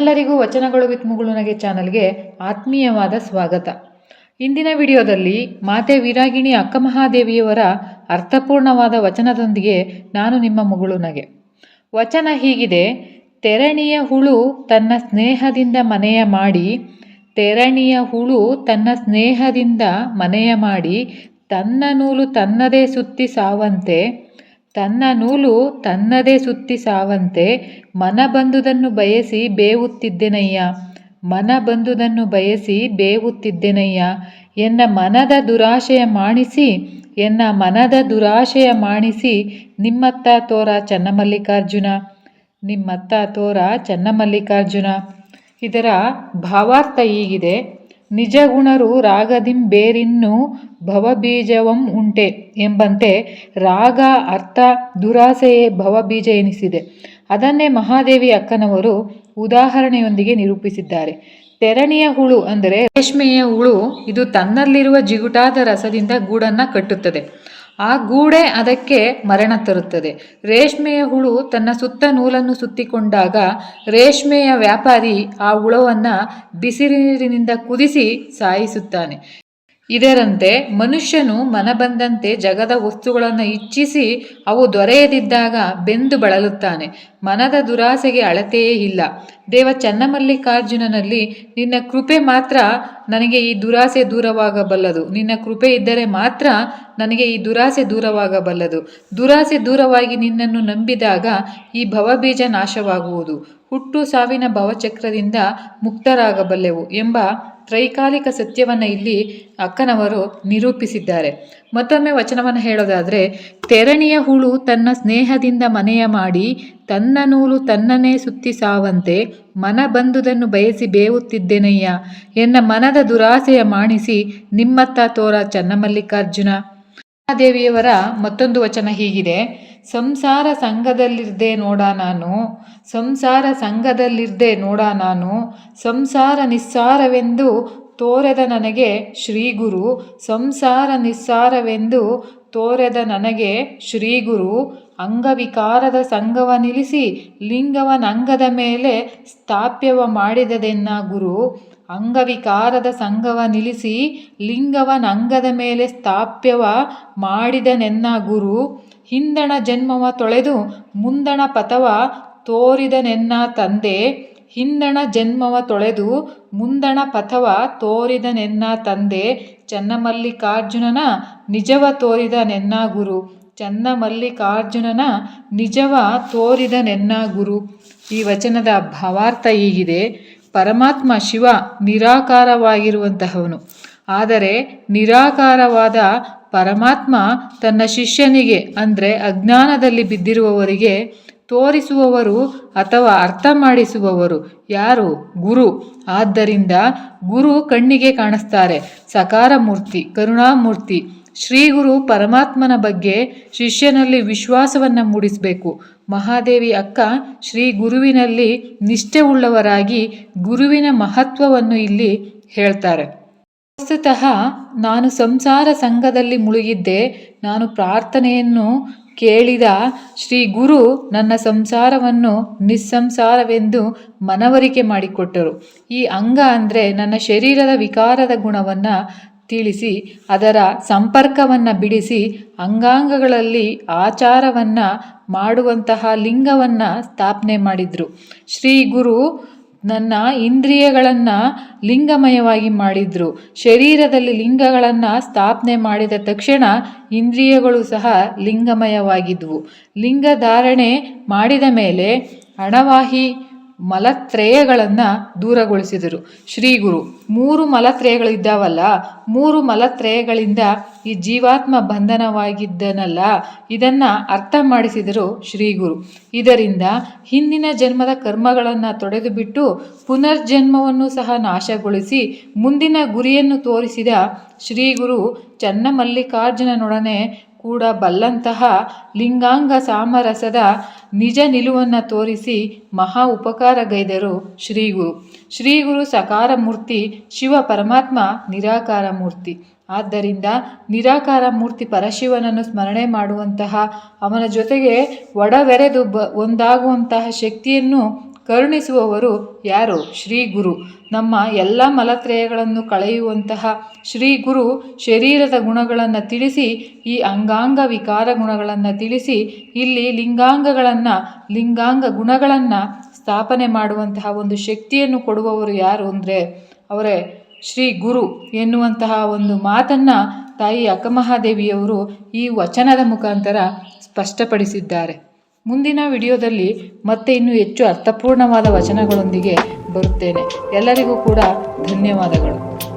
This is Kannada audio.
ನಿಮ್ಮೆಲ್ಲರಿಗೂ ವಚನಗಳು ವಿತ್ ಮುಗುಳುನಗೆ ಚಾನಲ್ಗೆ ಆತ್ಮೀಯವಾದ ಸ್ವಾಗತ. ಇಂದಿನ ವಿಡಿಯೋದಲ್ಲಿ ಮಾತೆ ವೀರಾಗಿಣಿ ಅಕ್ಕಮಹಾದೇವಿಯವರ ಅರ್ಥಪೂರ್ಣವಾದ ವಚನದೊಂದಿಗೆ ನಾನು ನಿಮ್ಮ ಮುಗುಳುನಗೆ. ವಚನ ಹೀಗಿದೆ, ತೆರಣಿಯ ಹುಳು ತನ್ನ ಸ್ನೇಹದಿಂದ ಮನೆಯ ಮಾಡಿ, ತೆರಣಿಯ ಹುಳು ತನ್ನ ಸ್ನೇಹದಿಂದ ಮನೆಯ ಮಾಡಿ, ತನ್ನ ನೂಲು ತನ್ನದೇ ಸುತ್ತಿ ಸಾವಂತೆ ತನ್ನ ನೂಲು ತನ್ನದೇ ಸುತ್ತಿ ಸಾವಂತೆ, ಮನ ಬಂದುದನ್ನು ಬಯಸಿ ಬೇವುತ್ತಿದ್ದೆನಯ್ಯ, ಮನ ಬಂದುದನ್ನು ಬಯಸಿ ಬೇವುತ್ತಿದ್ದೆನಯ್ಯ, ಎನ್ನ ಮನದ ದುರಾಶೆಯ ಮಾಣಿಸಿ, ಎನ್ನ ಮನದ ದುರಾಶೆಯ ಮಾಣಿಸಿ ನಿಮ್ಮತ್ತ ತೋರ ಚನ್ನಮಲ್ಲಿಕಾರ್ಜುನ, ನಿಮ್ಮತ್ತ ತೋರ ಚನ್ನಮಲ್ಲಿಕಾರ್ಜುನ. ಇದರ ಭಾವಾರ್ಥ ಹೀಗಿದೆ. ನಿಜಗುಣರು ರಾಗದಿಂಬೇರಿನ್ನು ಭವಬೀಜವಂ ಉಂಟೆ ಎಂಬಂತೆ ರಾಗ ಅರ್ಥ ದುರಾಸೆಯೇ ಭವಬೀಜ ಎನಿಸಿದೆ. ಅದನ್ನೇ ಮಹಾದೇವಿ ಅಕ್ಕನವರು ಉದಾಹರಣೆಯೊಂದಿಗೆ ನಿರೂಪಿಸಿದ್ದಾರೆ. ತೆರಣಿಯ ಹುಳು ಅಂದರೆ ರೇಷ್ಮೆಯ ಹುಳು, ಇದು ತನ್ನಲ್ಲಿರುವ ಜಿಗುಟಾದ ರಸದಿಂದ ಗೂಡನ್ನು ಕಟ್ಟುತ್ತದೆ. ಆ ಗೂಡೆ ಅದಕ್ಕೆ ಮರಣ ತರುತ್ತದೆ. ರೇಷ್ಮೆಯ ಹುಳು ತನ್ನ ಸುತ್ತ ನೂಲನ್ನು ಸುತ್ತಿಕೊಂಡಾಗ ರೇಷ್ಮೆಯ ವ್ಯಾಪಾರಿ ಆ ಹುಳವನ್ನು ಬಿಸಿನೀರಿನಿಂದ ಕುದಿಸಿ ಸಾಯಿಸುತ್ತಾನೆ. ಇದರಂತೆ ಮನುಷ್ಯನು ಮನಬಂದಂತೆ ಜಗದ ವಸ್ತುಗಳನ್ನು ಇಚ್ಛಿಸಿ ಅವು ದೊರೆಯದಿದ್ದಾಗ ಬೆಂದು ಬಳಲುತ್ತಾನೆ. ಮನದ ದುರಾಸೆಗೆ ಅಳತೆಯೇ ಇಲ್ಲ. ದೇವ ಚನ್ನಮಲ್ಲಿಕಾರ್ಜುನನಲ್ಲಿ, ನಿನ್ನ ಕೃಪೆ ಮಾತ್ರ ನನಗೆ ಈ ದುರಾಸೆ ದೂರವಾಗಬಲ್ಲದು. ನಿನ್ನ ಕೃಪೆ ಇದ್ದರೆ ಮಾತ್ರ ನನಗೆ ಈ ದುರಾಸೆ ದೂರವಾಗಬಲ್ಲದು. ದುರಾಸೆ ದೂರವಾಗಿ ನಿನ್ನನ್ನು ನಂಬಿದಾಗ ಈ ಭವಬೀಜ ನಾಶವಾಗುವುದು. ಹುಟ್ಟು ಸಾವಿನ ಭವಚಕ್ರದಿಂದ ಮುಕ್ತರಾಗಬಲ್ಲೆವು ಎಂಬ ತ್ರೈಕಾಲಿಕ ಸತ್ಯವನ್ನು ಇಲ್ಲಿ ಅಕ್ಕನವರು ನಿರೂಪಿಸಿದ್ದಾರೆ. ಮತ್ತೊಮ್ಮೆ ವಚನವನ್ನು ಹೇಳೋದಾದರೆ, ತೆರಣಿಯ ಹುಳು ತನ್ನ ಸ್ನೇಹದಿಂದ ಮನೆಯ ಮಾಡಿ, ತನ್ನ ನೂಲು ತನ್ನನೇ ಸುತ್ತಿ ಸಾವಂತೆ, ಮನ ಬಂದುದನ್ನು ಬಯಸಿ ಬೇವುತ್ತಿದ್ದೇನಯ್ಯ? ಎನ್ನ ಮನದ ದುರಾಸೆಯ ಮಾಣಿಸಿ ನಿಮ್ಮತ್ತ ತೋರ ಚನ್ನಮಲ್ಲಿಕಾರ್ಜುನ. ದೇವಿಯವರ ಮತ್ತೊಂದು ವಚನ ಹೀಗಿದೆ. ಸಂಸಾರ ಸಂಘದಲ್ಲಿರ್ದೆ ನೋಡ ನಾನು, ಸಂಸಾರ ಸಂಘದಲ್ಲಿರ್ದೆ ನೋಡ ನಾನು, ಸಂಸಾರ ನಿಸ್ಸಾರವೆಂದು ತೋರೆದ ನನಗೆ ಶ್ರೀಗುರು, ಸಂಸಾರ ನಿಸ್ಸಾರವೆಂದು ತೋರೆದ ನನಗೆ ಶ್ರೀಗುರು, ಅಂಗವಿಕಾರದ ಸಂಘವ ನಿಲ್ಲಿಸಿ ಲಿಂಗವನಂಗದ ಮೇಲೆ ಸ್ಥಾಪ್ಯವ ಮಾಡಿದದೆನ್ನ ಗುರು, ಅಂಗವಿಕಾರದ ಸಂಘವ ನಿಲ್ಲಿಸಿ ಲಿಂಗವನಂಗದ ಮೇಲೆ ಸ್ಥಾಪ್ಯವ ಮಾಡಿದನೆನ್ನ ಗುರು ಹಿಂದಣ ಜನ್ಮವ ತೊಳೆದು ಮುಂದಣ ಪಥವ ತೋರಿದನೆನ್ನ ತಂದೆ, ಹಿಂದಣ ಜನ್ಮವ ತೊಳೆದು ಮುಂದಣ ಪಥವ ತೋರಿದನೆನ್ನ ತಂದೆ, ಚನ್ನಮಲ್ಲಿಕಾರ್ಜುನನ ನಿಜವ ತೋರಿದ ನೆನ್ನ ಗುರು, ಚನ್ನಮಲ್ಲಿಕಾರ್ಜುನನ ನಿಜವ ತೋರಿದ ನೆನ್ನ ಗುರು. ಈ ವಚನದ ಭಾವಾರ್ಥ ಹೀಗಿದೆ. ಪರಮಾತ್ಮ ಶಿವ ನಿರಾಕಾರವಾಗಿರುವಂತಹವನು. ಆದರೆ ನಿರಾಕಾರವಾದ ಪರಮಾತ್ಮ ತನ್ನ ಶಿಷ್ಯನಿಗೆ, ಅಂದರೆ ಅಜ್ಞಾನದಲ್ಲಿ ಬಿದ್ದಿರುವವರಿಗೆ, ತೋರಿಸುವವರು ಅಥವಾ ಅರ್ಥ ಮಾಡಿಸುವವರು ಯಾರು? ಗುರು. ಆದ್ದರಿಂದ ಗುರು ಕಣ್ಣಿಗೆ ಕಾಣಿಸ್ತಾರೆ. ಸಕಾರ ಮೂರ್ತಿ ಕರುಣಾಮೂರ್ತಿ. ಶ್ರೀ ಗುರು ಪರಮಾತ್ಮನ ಬಗ್ಗೆ ಶಿಷ್ಯನಲ್ಲಿ ವಿಶ್ವಾಸವನ್ನು ಮೂಡಿಸಬೇಕು. ಮಹಾದೇವಿ ಅಕ್ಕ ಶ್ರೀ ಗುರುವಿನಲ್ಲಿ ನಿಷ್ಠೆ ಉಳ್ಳವರಾಗಿ ಗುರುವಿನ ಮಹತ್ವವನ್ನು ಇಲ್ಲಿ ಹೇಳ್ತಾರೆ. ವಸ್ತುತಃ ನಾನು ಸಂಸಾರ ಸಂಘದಲ್ಲಿ ಮುಳುಗಿದ್ದೆ. ನಾನು ಪ್ರಾರ್ಥನೆಯನ್ನು ಕೇಳಿದ ಶ್ರೀ ಗುರು ನನ್ನ ಸಂಸಾರವನ್ನು ನಿಸ್ಸಂಸಾರವೆಂದು ಮನವರಿಕೆ ಮಾಡಿಕೊಟ್ಟರು. ಈ ಅಂಗ ಅಂದರೆ ನನ್ನ ಶರೀರದ ವಿಕಾರದ ಗುಣವನ್ನು ತಿಳಿಸಿ, ಅದರ ಸಂಪರ್ಕವನ್ನು ಬಿಡಿಸಿ, ಅಂಗಾಂಗಗಳಲ್ಲಿ ಆಚಾರವನ್ನು ಮಾಡುವಂತಹ ಲಿಂಗವನ್ನು ಸ್ಥಾಪನೆ ಮಾಡಿದರು. ಶ್ರೀ ಗುರು ನನ್ನ ಇಂದ್ರಿಯಗಳನ್ನು ಲಿಂಗಮಯವಾಗಿ ಮಾಡಿದರು. ಶರೀರದಲ್ಲಿ ಲಿಂಗಗಳನ್ನು ಸ್ಥಾಪನೆ ಮಾಡಿದ ತಕ್ಷಣ ಇಂದ್ರಿಯಗಳು ಸಹ ಲಿಂಗಮಯವಾಗಿದ್ವು. ಲಿಂಗಧಾರಣೆ ಮಾಡಿದ ಮೇಲೆ ಅಣವಾಹಿ ಮಲತ್ರಯಗಳನ್ನು ದೂರಗೊಳಿಸಿದರು. ಶ್ರೀಗುರು, ಮೂರು ಮಲತ್ರಯಗಳಿದ್ದಾವಲ್ಲ, ಮೂರು ಮಲತ್ರಯಗಳಿಂದ ಈ ಜೀವಾತ್ಮ ಬಂಧನವಾಗಿದ್ದನಲ್ಲ, ಇದನ್ನು ಅರ್ಥ ಮಾಡಿಸಿದರು ಶ್ರೀಗುರು. ಇದರಿಂದ ಹಿಂದಿನ ಜನ್ಮದ ಕರ್ಮಗಳನ್ನು ತೊಡೆದುಬಿಟ್ಟು ಪುನರ್ಜನ್ಮವನ್ನು ಸಹ ನಾಶಗೊಳಿಸಿ ಮುಂದಿನ ಗುರಿಯನ್ನು ತೋರಿಸಿದ ಶ್ರೀಗುರು ಚನ್ನಮಲ್ಲಿಕಾರ್ಜುನನೊಡನೆ ಕೂಡ ಬಲ್ಲಂತಹ ಲಿಂಗಾಂಗ ಸಾಮರಸದ ನಿಜ ನಿಲುವನ್ನು ತೋರಿಸಿ ಮಹಾ ಉಪಕಾರಗೈದರು ಶ್ರೀಗುರು. ಶ್ರೀಗುರು ಸಕಾರ ಮೂರ್ತಿ, ಶಿವ ಪರಮಾತ್ಮ ನಿರಾಕಾರ ಮೂರ್ತಿ. ಆದ್ದರಿಂದ ನಿರಾಕಾರ ಮೂರ್ತಿ ಪರಶಿವನನ್ನು ಸ್ಮರಣೆ ಮಾಡುವಂತಹ ಅವನ ಜೊತೆಗೆ ಒಡವೆರೆದು ಬ, ಒಂದಾಗುವಂತಹ ಶಕ್ತಿಯನ್ನು ಕರುಣಿಸುವವರು ಯಾರು? ಶ್ರೀ ಗುರು. ನಮ್ಮ ಎಲ್ಲ ಮಲತ್ರಯಗಳನ್ನು ಕಳೆಯುವಂತಹ ಶ್ರೀ ಗುರು ಶರೀರದ ಗುಣಗಳನ್ನು ತಿಳಿಸಿ, ಈ ಅಂಗಾಂಗ ವಿಕಾರ ಗುಣಗಳನ್ನು ತಿಳಿಸಿ, ಇಲ್ಲಿ ಲಿಂಗಾಂಗಗಳನ್ನು, ಲಿಂಗಾಂಗ ಗುಣಗಳನ್ನು ಸ್ಥಾಪನೆ ಮಾಡುವಂತಹ ಒಂದು ಶಕ್ತಿಯನ್ನು ಕೊಡುವವರು ಯಾರು ಅಂದರೆ? ಅವರೇ, ಶ್ರೀ ಗುರು ಎನ್ನುವಂತಹ ಒಂದು ಮಾತನ್ನು ತಾಯಿ ಅಕ್ಕಮಹಾದೇವಿಯವರು ಈ ವಚನದ ಮುಖಾಂತರ ಸ್ಪಷ್ಟಪಡಿಸಿದ್ದಾರೆ. ಮುಂದಿನ ವಿಡಿಯೋದಲ್ಲಿ ಮತ್ತೆ ಇನ್ನೂ ಹೆಚ್ಚು ಅರ್ಥಪೂರ್ಣವಾದ ವಚನಗಳೊಂದಿಗೆ ಬರುತ್ತೇನೆ. ಎಲ್ಲರಿಗೂ ಕೂಡ ಧನ್ಯವಾದಗಳು.